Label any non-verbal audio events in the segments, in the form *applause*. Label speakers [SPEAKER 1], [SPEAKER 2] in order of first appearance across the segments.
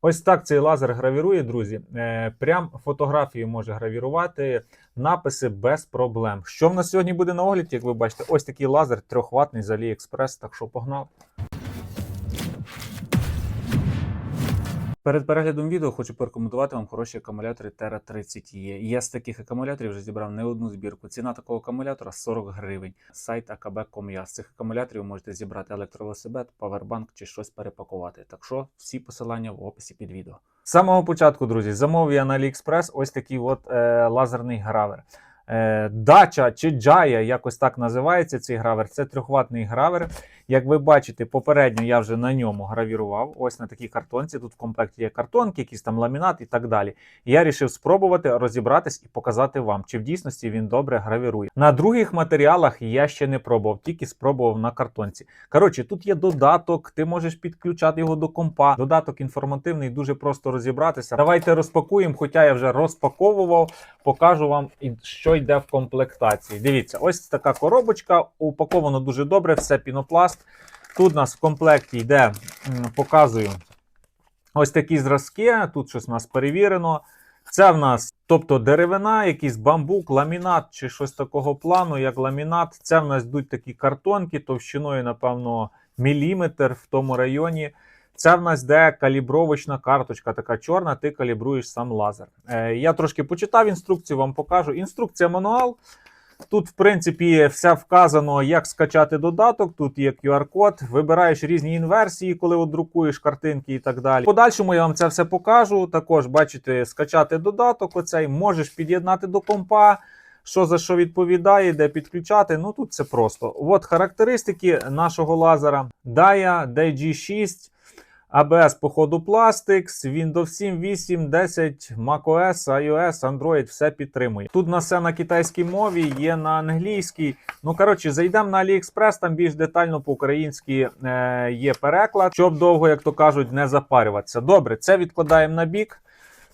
[SPEAKER 1] Ось так цей лазер гравірує, друзі. Е, Прям фотографію може гравірувати, написи без проблем. Що в нас сьогодні буде на огляді, як ви бачите, ось такий лазер трьохватний з AliExpress, так що погнав. Перед переглядом відео хочу порекомендувати вам хороші акумулятори Terra 30 e Я з таких акумуляторів вже зібрав не одну збірку. Ціна такого акумулятора 40 гривень. Сайт akb.com.ua. З цих акумуляторів можете зібрати електровелосипед, павербанк чи щось перепакувати. Так що всі посилання в описі під відео. З самого початку, друзі, замовив я на AliExpress ось такий от е, лазерний гравер. Е, Дача чи Джая, якось так називається цей гравер. Це трьохватний гравер. Як ви бачите, попередньо я вже на ньому гравірував. Ось на такій картонці. Тут в комплекті є картонки, якийсь там ламінат і так далі. Я вирішив спробувати розібратись і показати вам, чи в дійсності він добре гравірує. На других матеріалах я ще не пробував, тільки спробував на картонці. Коротше, тут є додаток, ти можеш підключати його до компа. Додаток інформативний, дуже просто розібратися. Давайте розпакуємо, хоча я вже розпаковував, покажу вам, що йде в комплектації. Дивіться, ось така коробочка, упаковано дуже добре, все пінопласт. Тут у нас в комплекті йде, показую, ось такі зразки. Тут щось у нас перевірено. Це в нас, тобто деревина, якийсь бамбук, ламінат чи щось такого плану, як ламінат. Це в нас йдуть такі картонки товщиною, напевно, міліметр в тому районі. Це в нас де калібровочна карточка, така чорна, ти калібруєш сам лазер. Е, я трошки почитав інструкцію, вам покажу. Інструкція мануал. Тут, в принципі, все вказано, як скачати додаток. Тут є QR-код, вибираєш різні інверсії, коли от друкуєш картинки і так далі. Подальшому я вам це все покажу. Також бачите, скачати додаток. Оцей можеш під'єднати до компа. Що за що відповідає, де підключати. Ну тут це просто. От характеристики нашого лазера. Daya DG6. ABS, походу, Plastics, Windows 7, 8, 10, macOS, iOS, Android, все підтримує. Тут на все на китайській мові, є на англійській. Ну, коротше, зайдемо на AliExpress, там більш детально по-українськи е, є переклад, щоб довго, як то кажуть, не запарюватися. Добре, це відкладаємо на бік.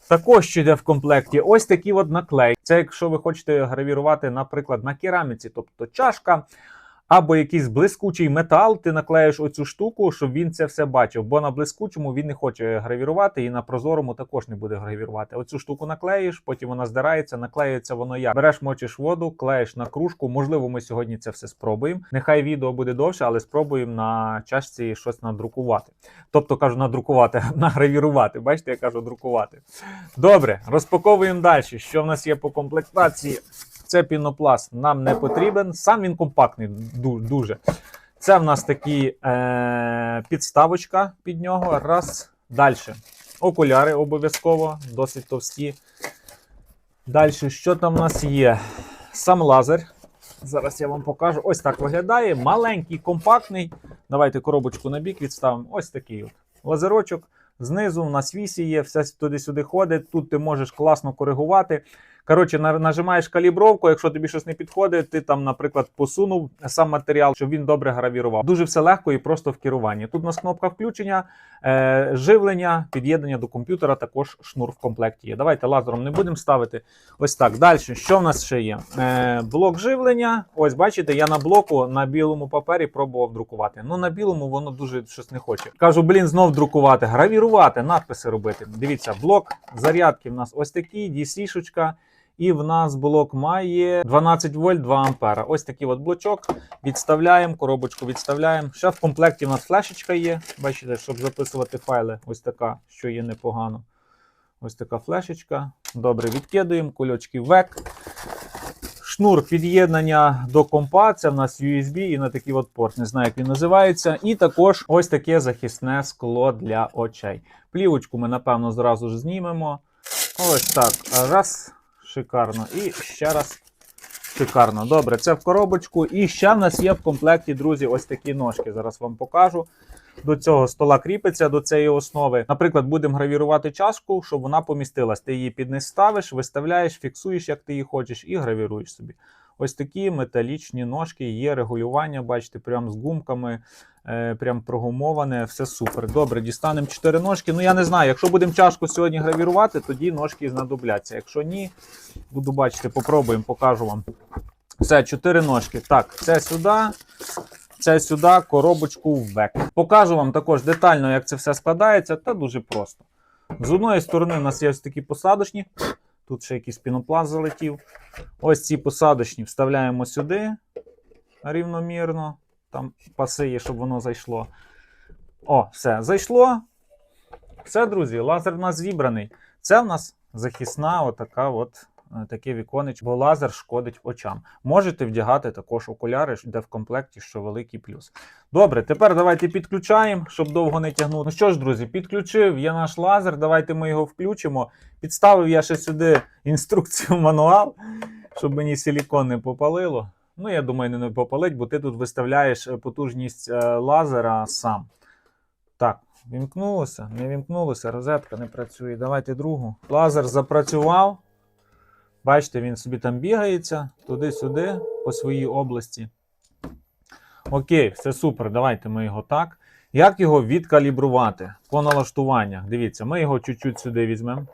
[SPEAKER 1] Також ще йде в комплекті ось такі от наклейки. Це якщо ви хочете гравірувати, наприклад, на кераміці, тобто чашка. Або якийсь блискучий метал, ти наклеїш оцю штуку, щоб він це все бачив. Бо на блискучому він не хоче гравірувати, і на прозорому також не буде гравірувати. Оцю штуку наклеїш, потім вона здирається, наклеюється воно як. Береш, мочиш воду, клеїш на кружку. Можливо, ми сьогодні це все спробуємо. Нехай відео буде довше, але спробуємо на чашці щось надрукувати. Тобто кажу, надрукувати, *laughs* награвірувати. Бачите, я кажу друкувати. Добре, розпаковуємо далі. Що в нас є по комплектації? Це пінопласт нам не потрібен. Сам він компактний дуже. Це в нас такі е, підставочка під нього. Раз. Далі. Окуляри обов'язково, досить товсті. Далі, що там в нас є? Сам лазер. Зараз я вам покажу. Ось так виглядає. Маленький, компактний. Давайте коробочку на бік відставимо. Ось такий от лазерочок. Знизу у нас вісі є, все туди-сюди ходить. Тут ти можеш класно коригувати. Коротше, нажимаєш калібровку, якщо тобі щось не підходить, ти там, наприклад, посунув сам матеріал, щоб він добре гравірував. Дуже все легко і просто в керуванні. Тут у нас кнопка включення, е, живлення, під'єднання до комп'ютера, також шнур в комплекті є. Давайте лазером не будемо ставити. Ось так. Далі, що в нас ще є? Е, блок живлення. Ось бачите, я на блоку на білому папері пробував друкувати. Ну на білому воно дуже щось не хоче. Кажу, блін, знов друкувати, гравірувати, надписи робити. Дивіться, блок зарядки в нас ось такий, DC-шечка. І в нас блок має 12 вольт 2 ампера. Ось такий от блочок. Відставляємо, коробочку відставляємо. Ще в комплекті в нас флешечка є. Бачите, щоб записувати файли. Ось така, що є непогано. Ось така флешечка. Добре, відкидуємо, кульочки век. Шнур під'єднання до компа, це в нас USB і на такий от порт, не знаю, як він називається. І також ось таке захисне скло для очей. Плівочку ми, напевно, зразу ж знімемо. Ось так. Раз. Шикарно. І ще раз. Шикарно. Добре, це в коробочку. І ще в нас є в комплекті, друзі, ось такі ножки. Зараз вам покажу. До цього стола кріпиться до цієї основи. Наприклад, будемо гравірувати чашку, щоб вона помістилась. Ти її під низ ставиш, виставляєш, фіксуєш, як ти її хочеш, і гравіруєш собі. Ось такі металічні ножки, є регулювання, бачите, прям з гумками, е, прям прогумоване, все супер. Добре, дістанемо 4 ножки. Ну я не знаю, якщо будемо чашку сьогодні гравірувати, тоді ножки знадобляться. Якщо ні, буду бачити, попробуємо, покажу вам. Все, 4 ножки. Так, це сюди. Це сюди коробочку век. Покажу вам також детально, як це все складається, та дуже просто. З одної сторони, у нас є ось такі посадочні. Тут ще якийсь пінопласт залетів. Ось ці посадочні вставляємо сюди рівномірно. Там паси є, щоб воно зайшло. О, все, зайшло. Все, друзі, лазер в нас зібраний. Це в нас захисна, отака от. Е, Таке віконечко, бо лазер шкодить очам. Можете вдягати також окуляри, де в комплекті, що великий плюс. Добре, тепер давайте підключаємо, щоб довго не тягнути. Ну що ж, друзі, підключив є наш лазер. Давайте ми його включимо. Підставив я ще сюди інструкцію мануал, щоб мені силікон не попалило. Ну, я думаю, не попалить, бо ти тут виставляєш е, потужність е, лазера сам. Так, вімкнулося, не вімкнулося, розетка не працює. Давайте другу. Лазер запрацював. Бачите, він собі там бігається туди-сюди, по своїй області. Окей, все супер. Давайте ми його так. Як його відкалібрувати по налаштуваннях? Дивіться, ми його чуть-чуть сюди візьмемо.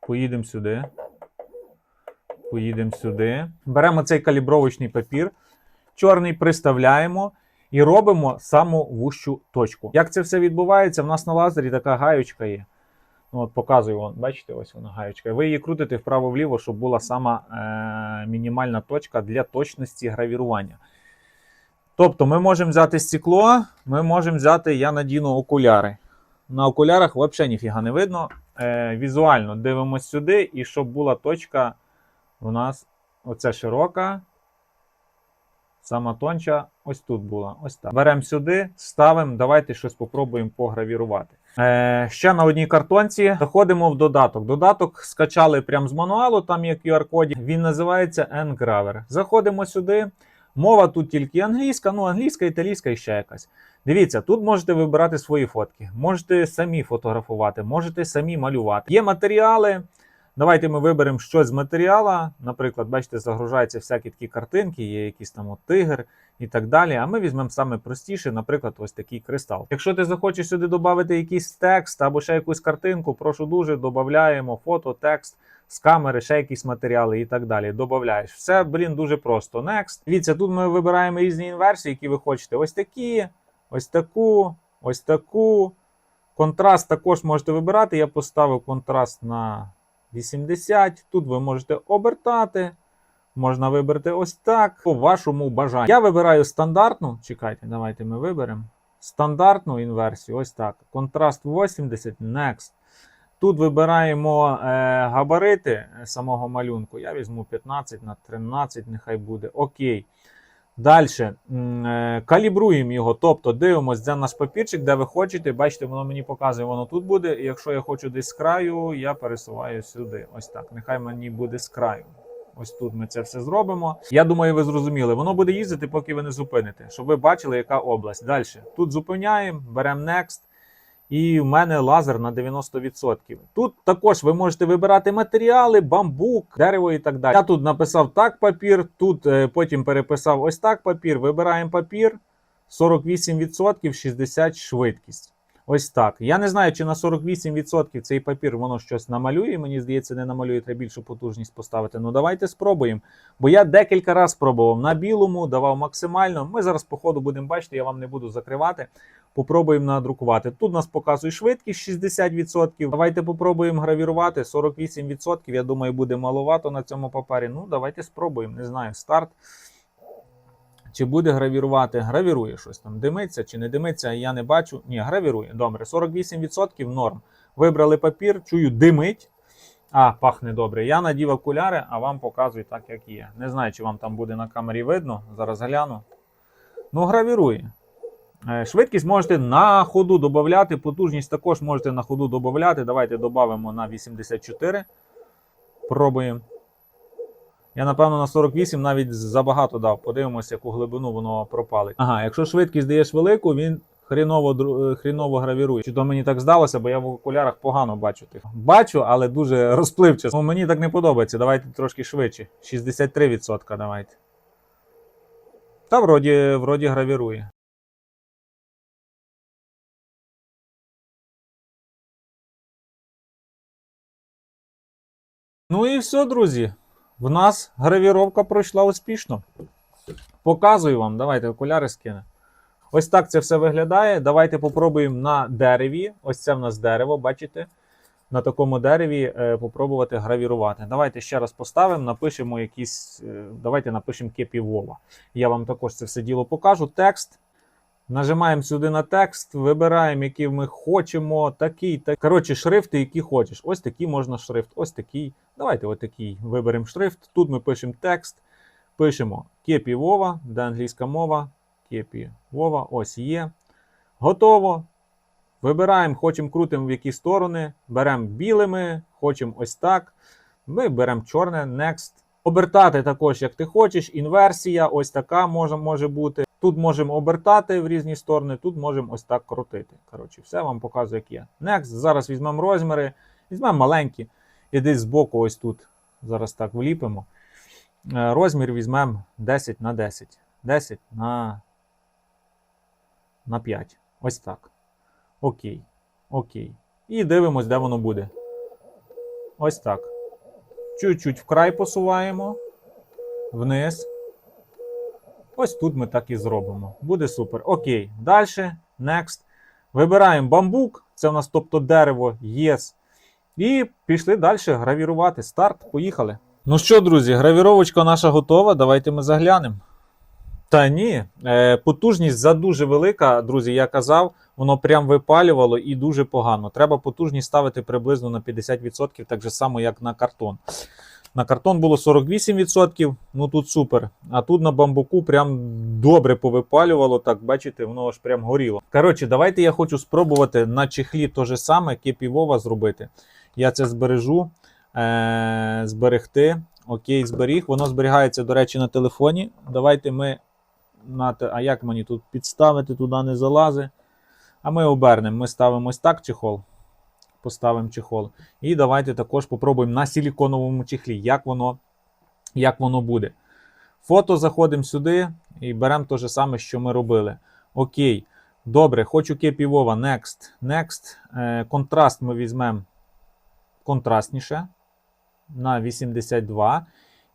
[SPEAKER 1] Поїдемо сюди. Поїдемо сюди. Беремо цей калібровочний папір, чорний приставляємо і робимо саму вущу точку. Як це все відбувається? В нас на лазері така гаючка є. Ну, от показую, вон, бачите, ось вона гаючка. Ви її крутите вправо-вліво, щоб була сама е- мінімальна точка для точності гравірування. Тобто ми можемо взяти стекло, ми можемо взяти, я надіну окуляри. На окулярах взагалі ніфіга не видно. Е, візуально дивимося сюди, і щоб була точка у нас оце широка, сама тонча, ось тут була. Ось так. Беремо сюди, ставимо, давайте щось спробуємо погравірувати. Е, ще на одній картонці заходимо в додаток. Додаток скачали прямо з мануалу, там є QR-коді. Він називається Engraver. Заходимо сюди. Мова тут тільки англійська, ну англійська, італійська і ще якась. Дивіться, тут можете вибирати свої фотки, можете самі фотографувати, можете самі малювати. Є матеріали. Давайте ми виберемо щось з матеріала. Наприклад, бачите, загружаються всякі такі картинки, є якийсь там от тигр і так далі. А ми візьмемо саме простіше, наприклад, ось такий кристал. Якщо ти захочеш сюди додати якийсь текст або ще якусь картинку, прошу дуже, додаємо фото, текст з камери, ще якісь матеріали і так далі. Додаєш. Все, блін, дуже просто. Next. Дивіться, тут ми вибираємо різні інверсії, які ви хочете. Ось такі, ось таку, ось таку. Контраст також можете вибирати. Я поставив контраст на 80. Тут ви можете обертати. Можна вибрати ось так, по вашому бажанню. Я вибираю стандартну. Чекайте, давайте ми виберемо. Стандартну інверсію. Ось так. Контраст 80, next. Тут вибираємо е, габарити самого малюнку. Я візьму 15 на 13, нехай буде. Окей. Далі е, калібруємо його, тобто дивимося, де наш папірчик, де ви хочете. Бачите, воно мені показує, воно тут буде. І якщо я хочу десь з краю, я пересуваю сюди. Ось так. Нехай мені буде з краю. Ось тут ми це все зробимо. Я думаю, ви зрозуміли. Воно буде їздити, поки ви не зупините, щоб ви бачили, яка область. Далі. Тут зупиняємо, беремо Next. І в мене лазер на 90%. Тут також ви можете вибирати матеріали, бамбук, дерево і так далі. Я тут написав так папір, тут е, потім переписав ось так папір. Вибираємо папір 48%, 60 швидкість. Ось так. Я не знаю, чи на 48% цей папір воно щось намалює. Мені здається, не намалює, треба більшу потужність поставити. Ну давайте спробуємо. Бо я декілька разів спробував на білому, давав максимально. Ми зараз, по ходу, будемо бачити, я вам не буду закривати. Попробуємо надрукувати. Тут нас показує швидкість 60%. Давайте попробуємо гравірувати 48%. Я думаю, буде маловато на цьому папері. Ну, давайте спробуємо. Не знаю, старт. Чи буде гравірувати? Гравірує щось там. Димиться чи не димиться, я не бачу. Ні, гравірує. Добре, 48% норм. Вибрали папір, чую, димить. А, пахне добре. Я надів окуляри, а вам показую так, як є. Не знаю, чи вам там буде на камері видно. Зараз гляну. Ну, гравірує. Е, Швидкість можете на ходу додати, потужність також можете на ходу додати. Давайте додамо на 84. Пробуємо. Я, напевно, на 48 навіть забагато дав. Подивимося, яку глибину воно пропалить. Ага, якщо швидкість даєш велику, він хріново, е, хріново гравірує. Чи то мені так здалося, бо я в окулярах погано бачу тих. Бачу, але дуже розпливчасто. Ну, мені так не подобається. Давайте трошки швидше. 63% давайте. Та вроді, вроді гравірує. Ну і все, друзі. В нас гравіровка пройшла успішно. Показую вам, давайте окуляри скине.
[SPEAKER 2] Ось так це все виглядає. Давайте попробуємо на дереві. Ось це в нас дерево, бачите? На такому дереві е, попробувати гравірувати. Давайте ще раз поставимо, напишемо якісь. е, давайте напишемо кепі Вова. Я вам також це все діло покажу. Текст. Нажимаємо сюди на текст, вибираємо, який ми хочемо. Такий, так. Коротше, шрифти, які хочеш. Ось такий можна шрифт, ось такий. Давайте ось такий виберемо шрифт. Тут ми пишемо текст. Пишемо кепі Вова, де англійська мова. Кепі Вова, ось є. Готово. Вибираємо, хочемо крутимо в які сторони. Беремо білими, хочемо ось так. Ми беремо чорне, next. Обертати також, як ти хочеш. Інверсія, ось така може, може бути. Тут можемо обертати в різні сторони, тут можемо ось так крутити. Коротше, все вам показую, як є. Next. Зараз візьмемо розміри, візьмемо маленькі. І десь збоку, ось тут. Зараз так вліпимо. Е, Розмір візьмемо 10 на 10. 10 на, на 5. Ось так. Окей. Окей. І дивимось, де воно буде. Ось так. Чуть-чуть вкрай посуваємо. Вниз. Ось тут ми так і зробимо. Буде супер. Окей. Далі. Next. Вибираємо бамбук. Це у нас тобто дерево. Yes. І пішли далі гравірувати. Старт. Поїхали. Ну що, друзі, гравіровочка наша готова. Давайте ми заглянемо. Та ні, е, потужність за дуже велика, друзі, я казав, воно прям випалювало і дуже погано. Треба потужність ставити приблизно на 50%, так же само, як на картон. На картон було 48%, ну тут супер. А тут на бамбуку прям добре повипалювало. Так, бачите, воно аж прям горіло. Коротше, давайте я хочу спробувати на чехлі те же саме кепівова зробити. Я це збережу, е- зберегти. Окей, зберіг. Воно зберігається, до речі, на телефоні. Давайте ми. На те, а як мені тут підставити, туди не залази. А ми обернемо. Ми ставимо ось так чехол. Поставимо чехол. І давайте також попробуємо на силіконовому чехлі, як воно, як воно буде. Фото заходимо сюди і беремо те саме, що ми робили. Окей. Добре, хочу кепі Вова. Next. Next. Е, контраст ми візьмемо контрастніше на 82.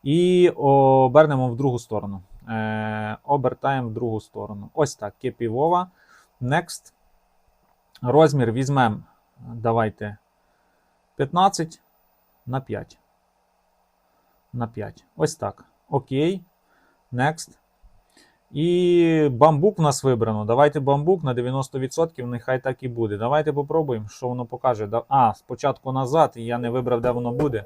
[SPEAKER 2] І обернемо в другу сторону. Е, обертаємо в другу сторону. Ось так. Кепі Вова. Next. Розмір візьмемо. Давайте 15 на 5. На 5. Ось так. Окей. Next. І бамбук в нас вибрано. Давайте бамбук на 90%, нехай так і буде. Давайте попробуємо, що воно покаже. А, спочатку назад, і я не вибрав, де воно буде.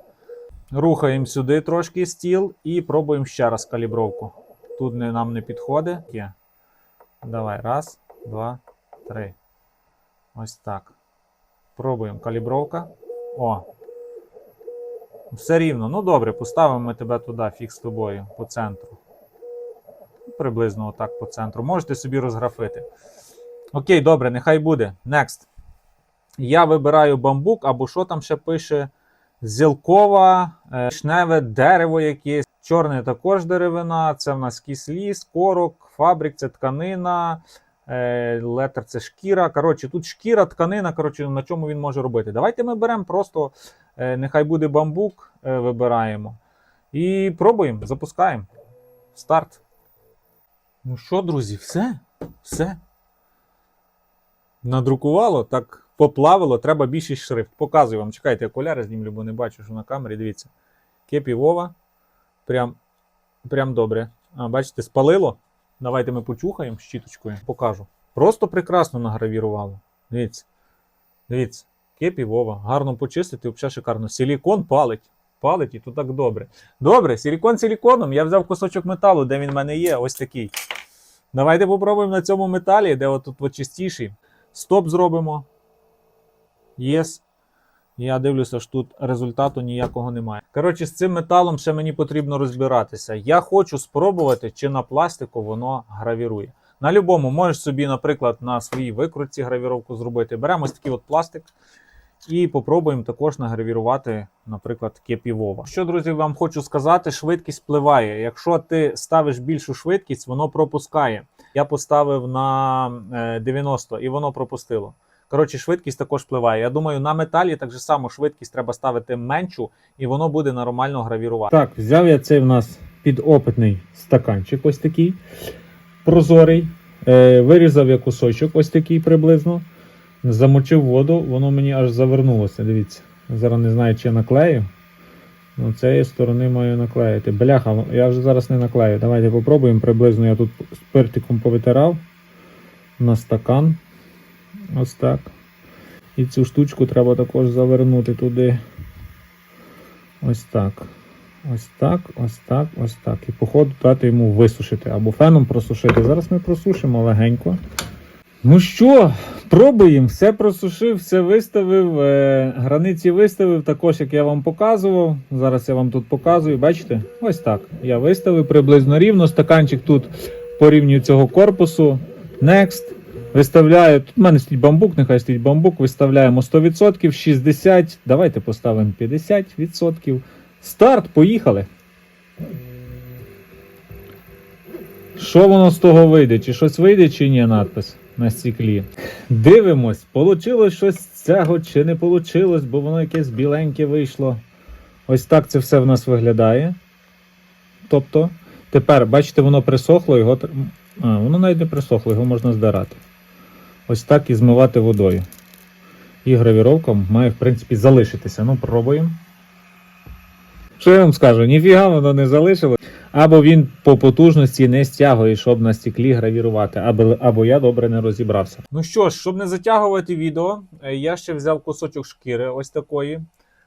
[SPEAKER 2] Рухаємо сюди трошки стіл і пробуємо ще раз калібровку. Тут не, нам не підходить. Давай, раз, два, три. Ось так. Пробуємо калібровка. О. Все рівно. Ну добре, поставимо ми тебе туди, фіг з тобою, по центру. Приблизно отак по центру. Можете собі розграфити. Окей, добре, нехай буде. Next. Я вибираю бамбук, або що там ще пише. Зілкова, е, шневе дерево якесь. Чорне також деревина. Це в нас кисліс, корок, фабрик, це тканина. Е, Летер це шкіра. Коротше, тут шкіра, тканина. Коротше, на чому він може робити. Давайте ми беремо просто, е, нехай буде бамбук, е, вибираємо. І пробуємо, запускаємо. Старт. Ну що, друзі, все? Все. Надрукувало, так поплавило, треба більший шрифт. Показую вам. Чекайте, окуляри знімлю, бо не бачу, що на камері. Дивіться. Кепі Вова. Прям, прям добре. А, бачите, спалило. Давайте ми почухаємо щіточкою, покажу. Просто прекрасно награвірувало. Дивіться. Дивіться. Кепі Вова. Гарно почистити, взагалі шикарно. Силікон палить. Палить і то так добре. Добре, силікон силіконом. Я взяв кусочок металу, де він в мене є, ось такий. Давайте попробуємо на цьому металі, де отут от чистіший. Стоп зробимо. Єс. Я дивлюся, що тут результату ніякого немає. Коротше, з цим металом ще мені потрібно розбиратися. Я хочу спробувати, чи на пластику воно гравірує. На любому можеш собі, наприклад, на своїй викрутці гравіровку зробити. Беремо ось такий от пластик і попробуємо також награвірувати, наприклад, кепі Вова. Що, друзі, вам хочу сказати, швидкість впливає. Якщо ти ставиш більшу швидкість, воно пропускає. Я поставив на е, 90 і воно пропустило. Коротше, швидкість також впливає. Я думаю, на металі так же само швидкість треба ставити меншу, і воно буде нормально гравірувати. Так, взяв я цей в нас підопитний стаканчик, ось такий прозорий. Е, вирізав я кусочок, ось такий приблизно. Замочив воду, воно мені аж завернулося. Дивіться. Зараз не знаю, чи наклею. Ну, цієї сторони маю наклеїти. Бляха, я вже зараз не наклею. Давайте попробуємо. Приблизно я тут спиртиком повитирав на стакан. Ось так. І цю штучку треба також завернути туди. Ось так. Ось так, ось так, ось так. І по ходу дати йому висушити або феном просушити. Зараз ми просушимо легенько. Ну що, пробуємо. Все просушив, все виставив. Е, границі виставив, також як я вам показував. Зараз я вам тут показую. Бачите? Ось так. Я виставив приблизно рівно. Стаканчик тут по рівню цього корпусу. Next. Виставляю. Тут в мене стоїть бамбук, нехай стоїть бамбук. Виставляємо 100%, 60%. Давайте поставимо 50%. Старт, поїхали. Що воно з того вийде? Чи щось вийде, чи ні, надпис на стеклі. Дивимось, получилось щось з цього, чи не получилось, бо воно якесь біленьке вийшло. Ось так це все в нас виглядає. Тобто, тепер, бачите, воно присохло, його. А, воно навіть не присохло, його можна здирати. Ось так і змивати водою. І гравіровка має, в принципі, залишитися. Ну, пробуємо. Що я вам скажу? Ніфіга воно не залишило. Або він по потужності не стягує, щоб на стеклі гравірувати, або, або я добре не розібрався. Ну що ж, щоб не затягувати відео, е, я ще взяв кусочок шкіри ось такої.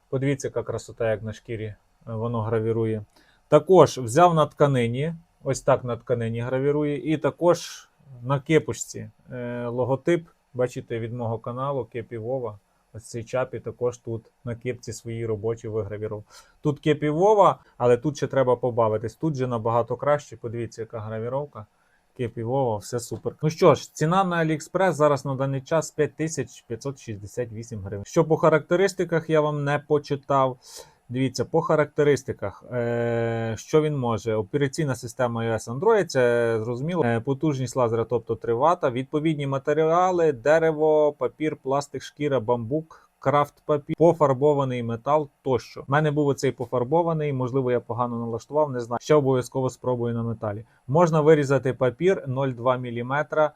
[SPEAKER 2] Подивіться, яка красота, як на шкірі е, воно гравірує. Також взяв на тканині, ось так на тканині гравірує, і також на кепочці е, логотип, бачите, від мого каналу Кепі Вова. Ось цей чапі також тут на кепці своїй робочій вигравірував. Тут кепі Вова, але тут ще треба побавитись. Тут же набагато краще. Подивіться, яка гравіровка. Кепі Вова, все супер. Ну що ж, ціна на AliExpress зараз на даний час 5568 гривень. Що по характеристиках я вам не почитав. Дивіться, по характеристиках, е, що він може? Операційна система iOS Android, це зрозуміло. Е, потужність лазера, тобто 3 Вт, відповідні матеріали, дерево, папір, пластик, шкіра, бамбук. Крафт папір, пофарбований метал тощо. У мене був оцей пофарбований, можливо, я погано налаштував, не знаю. Ще обов'язково спробую на металі. Можна вирізати папір 0,2 мм,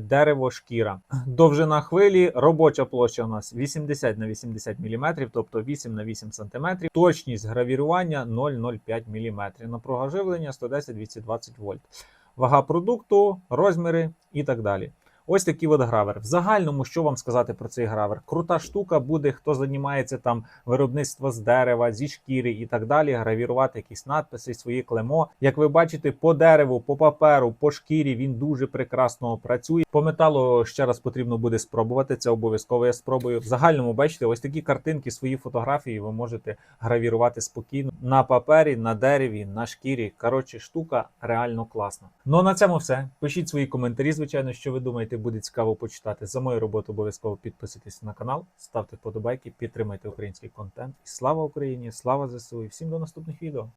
[SPEAKER 2] дерево, шкіра. Довжина хвилі, робоча площа у нас 80 на 80 мм, тобто 8 на 8 см. Точність гравірування 0,05 мм. Напруга живлення 110-220 вольт. Вага продукту, розміри і так далі. Ось такий от гравер. В загальному, що вам сказати про цей гравер? Крута штука буде, хто займається там виробництво з дерева, зі шкіри і так далі, гравірувати якісь надписи, свої клемо. Як ви бачите, по дереву, по паперу, по шкірі він дуже прекрасно працює. По металу ще раз потрібно буде спробувати. Це обов'язково я спробую. В загальному бачите, ось такі картинки, свої фотографії ви можете гравірувати спокійно на папері, на дереві, на шкірі. Коротше, штука реально класна. Ну а на цьому все. Пишіть свої коментарі, звичайно, що ви думаєте, буде цікаво почитати. За мою роботу обов'язково підписуйтесь на канал, ставте вподобайки, підтримайте український контент. І слава Україні! Слава ЗСУ! І всім до наступних відео!